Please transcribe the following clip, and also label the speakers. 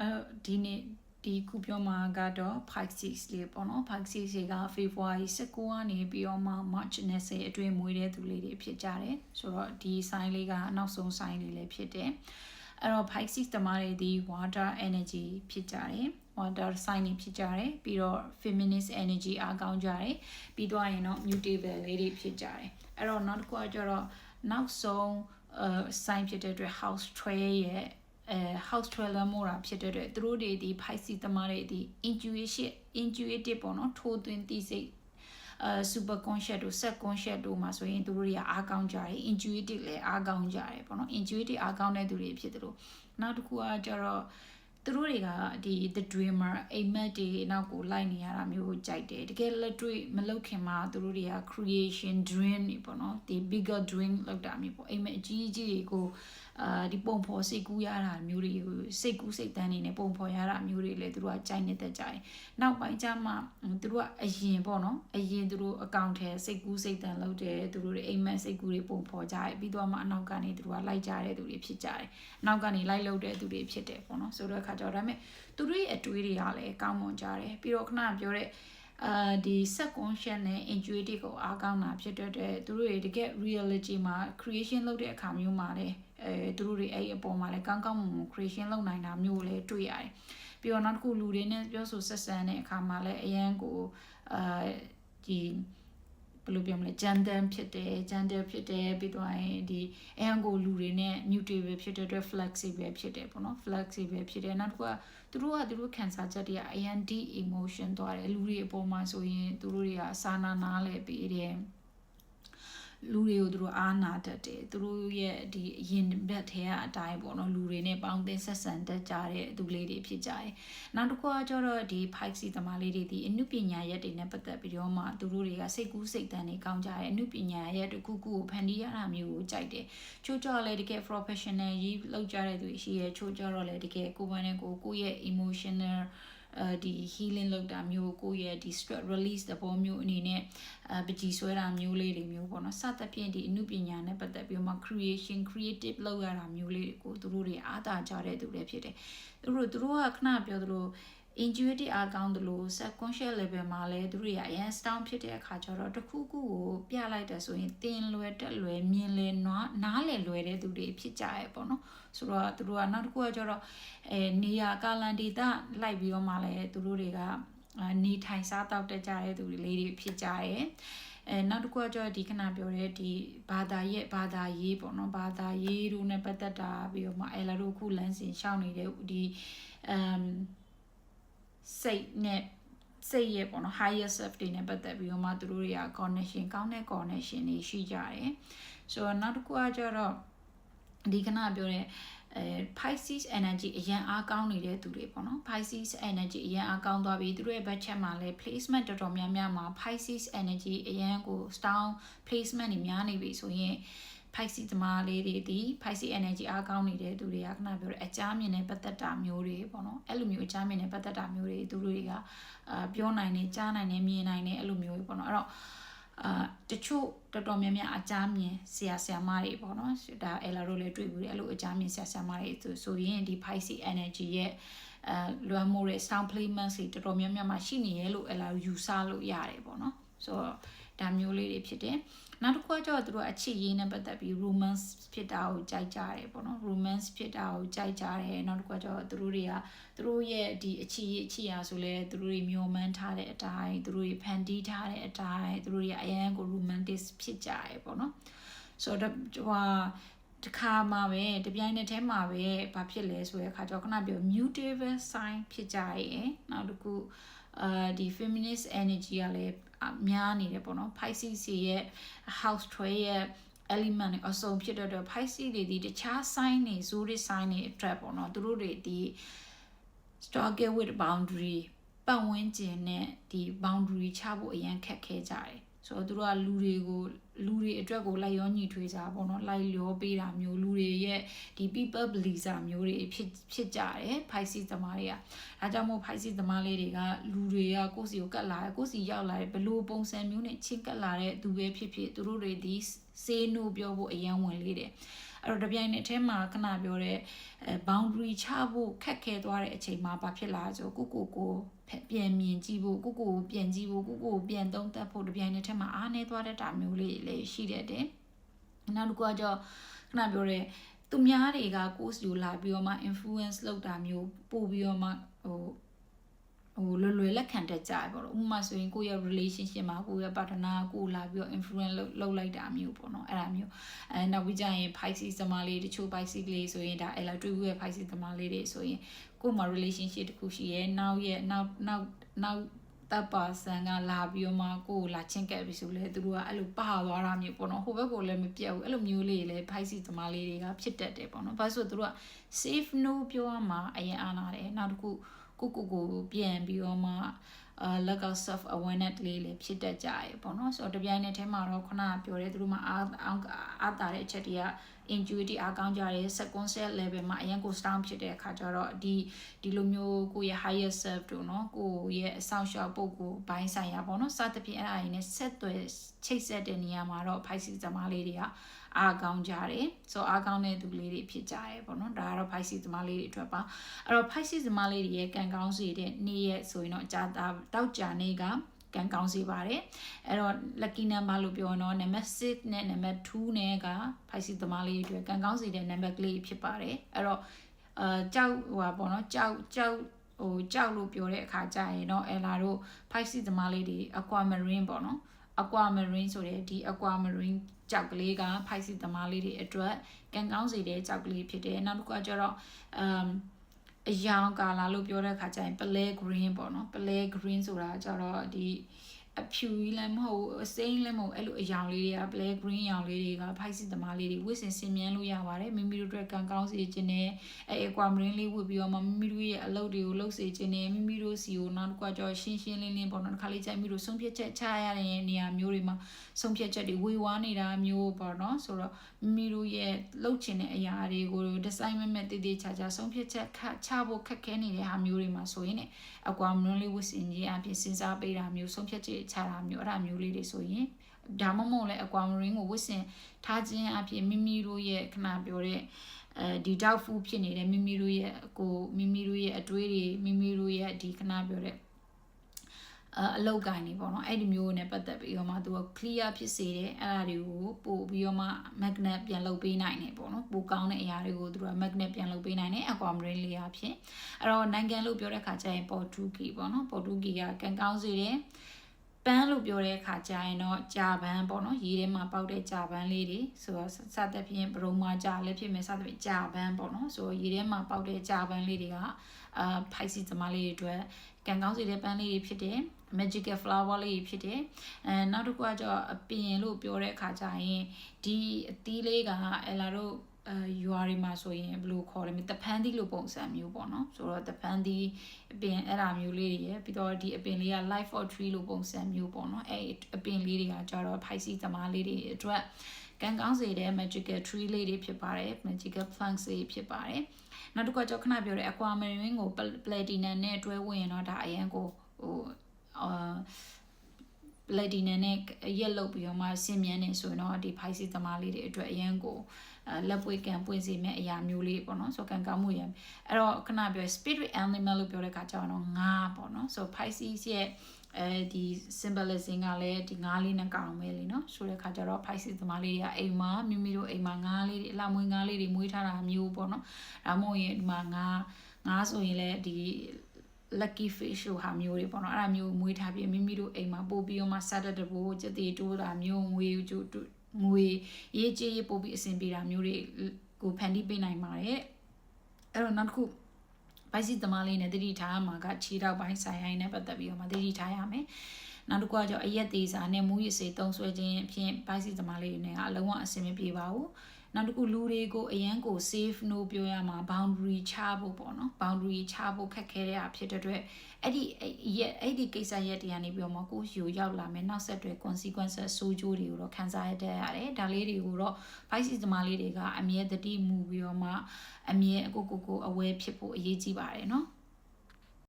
Speaker 1: အဲဒီနေ့ဒီခုပြောမှာကတော့ Pisces လေးပေါ့နော် Pisces တွေက February 19ကနေပြီးတော့မှ March 20အတွင်းမွေးတဲ့သူလေးတွေဖြစ်ကြတယ်ဆိုတော့ဒီ sign လေးကနောက်ဆုံး sign လေးလည်းဖြစ်တယ်အဲ့တော့ Pisces တမားတွေဒီ water energy ဖြစ်ကြတယ် water sign တွေဖြစ်ကြတယ်ပြီးတော့ feminist energy အားကောင်းကြတယ်ပြီးတော့ရင်တော့ mutable လေးတွေဖြစ်ကြတယ်အဲ့တော့နောက်တစ်ခုကကျတော့နောက်ဆုံး uh sign ဖြစ်တဲ့အတွက် house 12ရဲ့ အဲ house dweller မို့တာဖြစ်တဲ့အတွက်သူတို့တွေဒီ Pisces သမားတွေဒီ intuition intuitive ပေါ့နော်ထိုးသွင်းသိစိတ်အဲ super conscious တို့ sub conscious တို့မှာဆိုရင်သူတို့တွေကအားကောင်းကြတယ် intuitive လည်းအားကောင်းကြတယ်ပေါ့နော် intuitive အားကောင်းတဲ့သူတွေဖြစ်တယ်လို့နောက်တစ်ခုကကျတော့ သူတို့တွေကဒီ the dreamer အိမ်မက်တွေနောက်ကိုလိုက်နေရတာမျိုးကိုကြိုက်တယ်တကယ်လက်တွေ့မလုပ်ခင်မှာသူတို့တွေက creation dream တွေပေါ့နော်ဒီ bigger dream လောက်တာမျိုးပေါ့အိမ်မက်အကြီးကြီးတွေကိုအာဒီပုံဖော်စိတ်ကူးရတာမျိုးတွေကိုစိတ်ကူးစိတ်တန်းနေနဲ့ပုံဖော်ရတာမျိုးတွေလည်းသူတို့ကကြိုက်နေတတ်ကြတယ်။နောက်ပိုင်းကျမှသူတို့ကအရင်ပေါ့နော်အရင်သူတို့အကောင့်ထဲစိတ်ကူးစိတ်တန်းလုပ်တယ်သူတို့တွေအိမ်မက်စိတ်ကူးတွေပုံဖော်ကြတယ်ပြီးတော့မှအနောက်ကနေသူတို့ကလိုက်ကြတဲ့သူတွေဖြစ်ကြတယ်။အနောက်ကနေလိုက်လုပ်တဲ့သူတွေဖြစ်တယ်ပေါ့နော်။ဆိုတော့အခါကျတော့ဒါပေမဲ့သူတို့ရဲ့အတွေးတွေကလည်းကောင်းမွန်ကြတယ်ပြီးတော့ခဏပြောတဲ့အာဒီ subconscious နဲ့ intuitive ကိုအားကောင်းတာဖြစ်တဲ့အတွက်သူတို့တွေတကယ် reality မှာ creation လုပ်တဲ့အခါမျိုးမှာလည်းအဲသူတို့တွေအဲ့အပေါ်မှာလည်းကောင်းကောင်းမွန်မွန် creation လုပ်နိုင်တာမျိုးလည်းတွေ့ရတယ်ပြီးတော့နောက်တစ်ခုလူတွေနဲ့ပြောဆိုဆက်ဆံတဲ့အခါမှာလည်းအရန်ကိုအာဒီ ဘယ်လိုပြောမလဲဂျန်ဒန်ဖြစ်တယ်ဂျန်ဒယ်ဖြစ်တယ်ပြီးတော့ရင်ဒီအန်ကိုလူတွေနဲ့ mutable ဖြစ်တဲ့အတွက် flexible ဖြစ်တယ်ပေါ့နော် flexible ဖြစ်တယ်နောက်တစ်ခုကသူတို့ကသူတို့ခံစားချက်တွေကအရန် deep emotion သွားတယ်လူတွေအပေါ်မှာဆိုရင်သူတို့တွေကစာနာနာလဲပေးတယ် လူတွေကိုသူတို့အားနာတတ်တယ်သူတို့ရဲ့ဒီအရင်ဘက်ထဲကအတိုင်းပေါ့နော်လူတွေနဲ့ပေါင်းသင်းဆက်ဆံတတ်ကြတဲ့သူလေးတွေဖြစ်ကြတယ်နောက်တစ်ခုကကျတော့ဒီ Pisces သမားလေးတွေဒီအနုပညာရက်တွေနဲ့ပတ်သက်ပြီးတော့မှသူတို့တွေကစိတ်ကူးစိတ်တန်တွေကောင်းကြတယ်အနုပညာရက်တစ်ခုခုကိုဖန်တီးရတာမျိုးကိုကြိုက်တယ်ချိုးကြော်လည်းတကယ် professional ကြီးလောက်ကြတဲ့သူရှိရဲချိုးကြော်တော့လည်းတကယ်ကိုယ်ပိုင်နဲ့ကိုကိုယ့်ရဲ့ emotional အဲ ဒီ healing လုပ်တာမျိုးကိုယ့်ရဲ့ဒီ stress release သဘောမျိုးအနေနဲ့အပကြီးဆွဲတာမျိုးလေးတွေမျိုးပေါ့နော်စသဖြင့်ဒီအမှုပညာနဲ့ပတ်သက်ပြီးမှ creation creative လုပ်ရတာမျိုးလေးတွေကိုသူတို့တွေအားသာကြတဲ့သူတွေဖြစ်တယ်သူတို့သူတို့ကခဏပြောသလို intuitive အားကောင်းတယ်လို့ subconscious level မှာလည်းသူတို့ရအရင် strong ဖြစ်တဲ့အခါကျတော့တခုခုကိုပြလိုက်တယ်ဆိုရင်တင်လွယ်တက်လွယ်မြင်လဲနွားနားလည်လွယ်တဲ့သူတွေဖြစ်ကြရဲ့ပေါ့နော်ဆိုတော့သူတို့ကနောက်တစ်ခုကကျတော့အဲနေရာကာလန်ဒေတာလိုက်ပြီးတော့မှလည်းသူတို့တွေကနေထိုင်စားတောက်တက်ကြတဲ့သူတွေလေးတွေဖြစ်ကြရဲ့အဲနောက်တစ်ခုကကျတော့ဒီခဏပြောတဲ့ဒီဘာသာရဲ့ဘာသာရေးပေါ့နော်ဘာသာရေးတို့နဲ့ပတ်သက်တာပြီးတော့မှအဲလာတို့ခုလမ်းစဉ်ရှောင်းနေတဲ့ဒီအမ် စိတ်နဲ့စိတ်ရဲ့ပေါ့နော် higher self တွေနဲ့ပတ်သက်ပြီးတော့မှသူတို့တွေက connection ကောင်းတဲ့ connection တွေရှိကြတယ်ဆိုတော့နောက်တစ်ခုကကျတော့ဒီခဏပြောတဲ့အဲ Pisces energy အရင်အားကောင်းနေတဲ့သူတွေပေါ့နော် Pisces energy အရင်အားကောင်းသွားပြီသူတို့ရဲ့ budget မှာလည်း placement တော်တော်များများမှာ Pisces energy အရင်ကို strong placement တွေများနေပြီဆိုရင် Pisces သမားလေးတွေဒီ Pisces energy အားကောင်းနေတဲ့သူတွေကခဏပြောတဲ့အကြမ်းမြင်နဲ့ပတ်သက်တာမျိုးတွေပေါ့နော်အဲ့လိုမျိုးအကြမ်းမြင်နဲ့ပတ်သက်တာမျိုးတွေသူတို့တွေကအာပြောနိုင်နေကြားနိုင်နေမြင်နိုင်နေအဲ့လိုမျိုးပေါ့နော်အဲ့တော့အာတချို့တော်တော်များများအကြမ်းမြင်ဆရာဆရာမတွေပေါ့နော်ဒါအလာတို့လည်းတွေ့ဘူးတယ်အဲ့လိုအကြမ်းမြင်ဆရာဆရာမတွေဆိုဆိုရင်ဒီ Pisces energy ရဲ့အဲလွမ်းမိုးတဲ့ sound playment တွေတော်တော်များများမှာရှိနေရဲလို့အလာယူဆလို့ရတယ်ပေါ့နော်ဆိုတော့ဒါမျိုးလေးတွေဖြစ်တယ် နောက်တစ်ခုကကျတော့သူတို့အချစ်ရေးနဲ့ပတ်သက်ပြီး romance ဖြစ်တာကိုကြိုက်ကြတယ်ပေါ့နော် romance ဖြစ်တာကိုကြိုက်ကြတယ်နောက်တစ်ခုကကျတော့သူတို့တွေကသူတို့ရဲ့ဒီအချစ်ရေးအချစ်ရာဆိုလဲသူတို့တွေမျောမှန်းထားတဲ့အတိုင်းသူတို့တွေဖန်တီးထားတဲ့အတိုင်းသူတို့တွေအရန်ကို romantic ဖြစ်ကြတယ်ပေါ့နော်ဆိုတော့ဟို တခါမှပဲတပြိုင်နက်တည်းမှာပဲဘာဖြစ်လဲဆိုတဲ့အခါကျတော့ခဏပြော mutable sign ဖြစ်ကြရဲ့နောက်တစ်ခုအာဒီ feminist energy ကလည်းများနေတယ်ပေါ့နော် Pisces ရဲ့ house 12ရဲ့ element တွေအစုံဖြစ်တဲ့အတွက် Pisces တွေဒီတခြား sign တွေ zodiac sign တွေအတွက်ပေါ့နော်သူတို့တွေဒီ struggle with boundary ပတ်ဝန်းကျင်နဲ့ဒီ boundary ချဖို့အရန်ခက်ခဲကြတယ် ဆိုတော့သူတို့ကလူတွေကိုလူတွေအတွက်ကိုလိုက်ရောညီထွေးစားပေါ့နော်လိုက်လျောပေးတာမျိုးလူတွေရဲ့ဒီ people pleaser မျိုးတွေဖြစ်ဖြစ်ကြတယ် Pisces သမားတွေကဒါကြောင့်မို့ Pisces သမားလေးတွေကလူတွေကကိုယ့်စီကိုကတ်လာတယ်ကိုယ့်စီရောက်လာတယ်ဘလို့ပုံစံမျိုးနဲ့ချင်းကတ်လာတဲ့သူပဲဖြစ်ဖြစ်သူတို့တွေဒီစေးနိုးပြောဖို့အရန်ဝင်လေးတယ်အဲ့တော့တပြိုင်နက်တည်းမှာခဏပြောတဲ့အဲ boundary ချဖို့ခက်ခဲသွားတဲ့အချိန်မှာဘာဖြစ်လာဆိုကိုကိုကို ပြန်မြင်ကြည့်ဖို့ကိုကိုကိုပြန်ကြည့်ဖို့ကိုကိုကိုပြန်သုံးသပ်ဖို့တပြိုင်နက်တည်းမှာအားနေသွားတဲ့တာမျိုးလေးလည်းရှိတတ်တယ်နောက်တစ်ခုကကြောခဏပြောတဲ့သူများတွေက course ယူလာပြီးတော့မှ influence လုပ်တာမျိုးပို့ပြီးတော့မှဟို ဟိုလွယ်လွယ်လက်ခံတတ်ကြရပေါ့နော်ဥပမာဆိုရင်ကိုယ့်ရဲ့ relationship မှာကိုယ့်ရဲ့ partner ကိုလာပြီးတော့ influence လုပ်လုပ်လိုက်တာမျိုးပေါ့နော်အဲ့ဒါမျိုးအဲနောက်ပြီးကြရင် Pisces သမားလေးတချို့ Pisces လေးဆိုရင်ဒါအဲ့လာတွေ့ဘူးရဲ့ Pisces သမားလေးတွေဆိုရင်ကိုယ်မှာ relationship တခုရှိရဲနောက်ရဲ့နောက်နောက်နောက်တပ်ပါဆန်ကလာပြီးတော့မှကိုကိုလာချင်းကပ်ပြီဆိုလဲသူတို့ကအဲ့လိုပါသွားတာမျိုးပေါ့နော်ဟိုဘက်ကိုလည်းမပြတ်ဘူးအဲ့လိုမျိုးလေးလည်း Pisces သမားလေးတွေကဖြစ်တတ်တယ်ပေါ့နော်ဘာလို့ဆိုသူတို့က safe no ပြောရမှာအရင်အားနာတယ်နောက်တစ်ခု ကိုကိုကိုပြန်ပြီးတော့မှအာ lack of self awareness လေးလည်းဖြစ်တတ်ကြရပေါ့နော်ဆိုတော့တပြိုင်နက်တည်းမှာတော့ခုနကပြောတဲ့သူတို့မှာအားအားတာတဲ့အချက်တွေက intuitive အားကောင်းကြတယ် subconscious level မှာအရင်ကို strong ဖြစ်တဲ့အခါကျတော့ဒီဒီလိုမျိုးကိုယ့်ရဲ့ higher self တို့เนาะကိုယ့်ရဲ့အဆောင်ရှောက်ပုဂ္ဂိုလ်ဘိုင်းဆိုင်ရာပေါ့နော်စသဖြင့်အဲ့ဒါတွေနဲ့ဆက်သွယ်ချိတ်ဆက်တဲ့နေရာမှာတော့ Pisces သမားလေးတွေကအားကောင်းကြတယ်ဆိုအားကောင်းတဲ့သူလေးတွေဖြစ်ကြတယ်ပေါ့နော်ဒါကတော့ Pisces သမားလေးတွေအတွက်ပါအဲ့တော့ Pisces သမားလေးတွေရဲ့ကံကောင်းစေတဲ့နေ့ရက်ဆိုရင်တော့ကြာတာတောက်ကြနေ့က ကံကောင်းစေပါတယ်အဲ့တော့ lucky number လို့ပြောတော့ number 6နဲ့ number 2နဲ့က Pisces သမားလေးတွေအတွက်ကံကောင်းစေတဲ့ number ကလေးဖြစ်ပါတယ်အဲ့တော့အာကြောက်ဟိုပါပေါ့နော်ကြောက်ကြောက်ဟိုကြောက်လို့ပြောတဲ့အခါကျရင်တော့အဲလာတို့ Pisces သမားလေးတွေ aquamarine ပေါ့နော် aquamarine ဆိုတဲ့ဒီ aquamarine ကြောက်ကလေးက Pisces သမားလေးတွေအတွက်ကံကောင်းစေတဲ့ကြောက်ကလေးဖြစ်တယ်နောက်တစ်ခုကကျတော့ um အယောင်ကာလာလို့ပြောတဲ့ခါကျရင် play green ပေါ့နော် play green ဆိုတာကျတော့ဒီအဖြူကြီးလည်းမဟုတ်အစိမ်းလည်းမဟုတ်အဲ့လိုအယောင်လေးတွေက black green အယောင်လေးတွေက Pisces သမားလေးတွေဝစ်စင်စင်မြန်းလို့ရပါတယ်မိမိတို့အတွက်ကံကောင်းစေခြင်းနဲ့အဲ aquamarine လေးဝစ်ပြီးတော့မှမိမိတို့ရဲ့အလုပ်တွေကိုလုပ်စေခြင်းနဲ့မိမိတို့စီကိုနောက်တစ်ခါကျတော့ရှင်းရှင်းလင်းလင်းပေါ့နော်တစ်ခါလေးကြိုက်မိတို့ဆုံးဖြတ်ချက်ချရတဲ့နေရာမျိုးတွေမှာဆုံးဖြတ်ချက်တွေဝေဝါးနေတာမျိုးပေါ့နော်ဆိုတော့မိမိတို့ရဲ့လုပ်ချင်တဲ့အရာတွေကို design မဲ့မဲ့တည်တည်ချာချာဆုံးဖြတ်ချက်ချဖို့ခက်ခဲနေတဲ့ဟာမျိုးတွေမှာဆိုရင် aquamarine လေးဝစ်စင်ကြီးအပြင်စဉ်းစားပေးတာမျိုးဆုံးဖြတ်ချက်ချတာမျိုးအဲ့ဒါမျိုးလေးတွေဆိုရင်ဒါမှမဟုတ်လဲ aquamarine ကိုဝစ်စင်ထားခြင်းအပြင်မိမိတို့ရဲ့ခဏပြောတဲ့အဲဒီ doubtful ဖြစ်နေတဲ့မိမိတို့ရဲ့ကိုမိမိတို့ရဲ့အတွေးတွေမိမိတို့ရဲ့ဒီခဏပြောတဲ့ အလောက်ကိုင်းနေပေါ့နော်အဲ့ဒီမျိုးနဲ့ပတ်သက်ပြီးတော့မှသူက clear ဖြစ်စေတယ်အဲ့ဒါတွေကိုပို့ပြီးတော့မှ magnet ပြန်လုပ်ပေးနိုင်တယ်ပေါ့နော်ပိုကောင်းတဲ့အရာတွေကိုသူက magnet ပြန်လုပ်ပေးနိုင်တယ် aquamarine layer ဖြစ်အဲ့တော့နိုင်ငံလို့ပြောတဲ့ခါကျရင် Portuguese ပေါ့နော် Portuguese ကကန်ကောင်းစေတယ်ပန်းလို့ပြောတဲ့အခါကျရင်တော့ကြာပန်းပေါ့နော်ရေထဲမှာပေါက်တဲ့ကြာပန်းလေးတွေဆိုတော့စသဖြင့်ဘရုံမာကြာလည်းဖြစ်မယ်စသဖြင့်ကြာပန်းပေါ့နော်ဆိုတော့ရေထဲမှာပေါက်တဲ့ကြာပန်းလေးတွေကအာဖိုက်စီသမားလေးတွေအတွက်ကံကောင်းစေတဲ့ပန်းလေးတွေဖြစ်တယ် magical flower လေးဖြစ်တယ်အဲနောက်တစ်ခုကကျတော့အပင်လို့ပြောတဲ့အခါကျရင်ဒီအသီးလေးကအဲလာတို့အဲရွာတွေမှာဆိုရင်ဘယ်လိုခေါ်လဲမတပန်းသီးလိုပုံစံမျိုးပေါ့နော်ဆိုတော့တပန်းသီးအပင်အဲ့ဒါမျိုးလေးတွေရယ်ပြီးတော့ဒီအပင်လေးက life for tree လိုပုံစံမျိုးပေါ့နော်အဲ့အပင်လေးတွေကကျတော့ Pisces သမားလေးတွေအတွက်ကံကောင်းစေတဲ့ magical tree လေးတွေဖြစ်ပါတယ် magical plants တွေဖြစ်ပါတယ်နောက်တစ်ခုကကြောက်ခဏပြောတဲ့ aquamarine ကို platinum နဲ့တွဲဝင်ရင်တော့ဒါအရန်ကိုဟိုအာ ပလက်တီနမ်နဲ့ရက်လုတ်ပြီးတော့မှဆင်မြန်းနေဆိုရင်တော့ဒီဖိုက်စီသမားလေးတွေအတွက်အရန်ကိုလက်ပွေကံပွင့်စေမဲ့အရာမျိုးလေးပေါ့နော်ဆိုကံကောင်းမှုရယ်အဲ့တော့ခဏပြော spirit animal လို့ပြောတဲ့ခါကျတော့ငါပေါ့နော်ဆို Pisces ရဲ့အဲဒီ symbolism ကလည်းဒီငါးလေးနဲ့ကောင်ပဲလေနော်ဆိုတဲ့ခါကျတော့ Pisces သမားလေးတွေကအိမ်မှာမိမိတို့အိမ်မှာငါးလေးတွေအလားမွေးငါးလေးတွေမွေးထားတာမျိုးပေါ့နော်ဒါမှမဟုတ်ရင်ဒီမှာငါးငါးဆိုရင်လည်းဒီ lucky fish လို့ဟာမျိုးတွေပေါ့နော်အဲ့ဒါမျိုးမွေးထားပြီးမိမိတို့အိမ်မှာပို့ပြီးတော့မှစားတတ်တဲ့ဘိုးစက်တီတိုးတာမျိုးငွေကျိုးငွေရေးကြေးရေးပို့ပြီးအဆင်ပြေတာမျိုးတွေကိုဖန်တီးပေးနိုင်ပါတယ်အဲ့တော့နောက်တစ်ခုဘိုက်စီသမားလေးနဲ့တတိထားမှာကခြေထောက်ပိုင်းဆိုင်ရိုင်းနဲ့ပတ်သက်ပြီးတော့မှတတိထားရမယ်နောက်တစ်ခုကကြောင့်အရက်သေးစာနဲ့မူးရစေတုံးဆွဲခြင်းဖြင့်ဘိုက်စီသမားလေးတွေနဲ့ကအလုံးဝအဆင်မပြေပါဘူး နောက်တစ်ခုလူတွေကိုအရန်ကို safe no ပြောရမှာ boundary ချဖို့ပေါ့နော် boundary ချဖို့ခက်ခဲတဲ့အဖြစ်တဲ့အတွက်အဲ့ဒီရက်အဲ့ဒီကိစ္စရက်တွေကနေပြီးတော့မှကိုယူရောက်လာမယ်နောက်ဆက်တွဲ consequences ဆိုးကျိုးတွေကိုတော့ခံစားရတတ်ရတယ်ဒါလေးတွေကိုတော့ vice သမားလေးတွေကအမြဲတတိမူပြီးတော့မှအမြဲအကိုကိုကိုအဝဲဖြစ်ဖို့အရေးကြီးပါတယ်နော်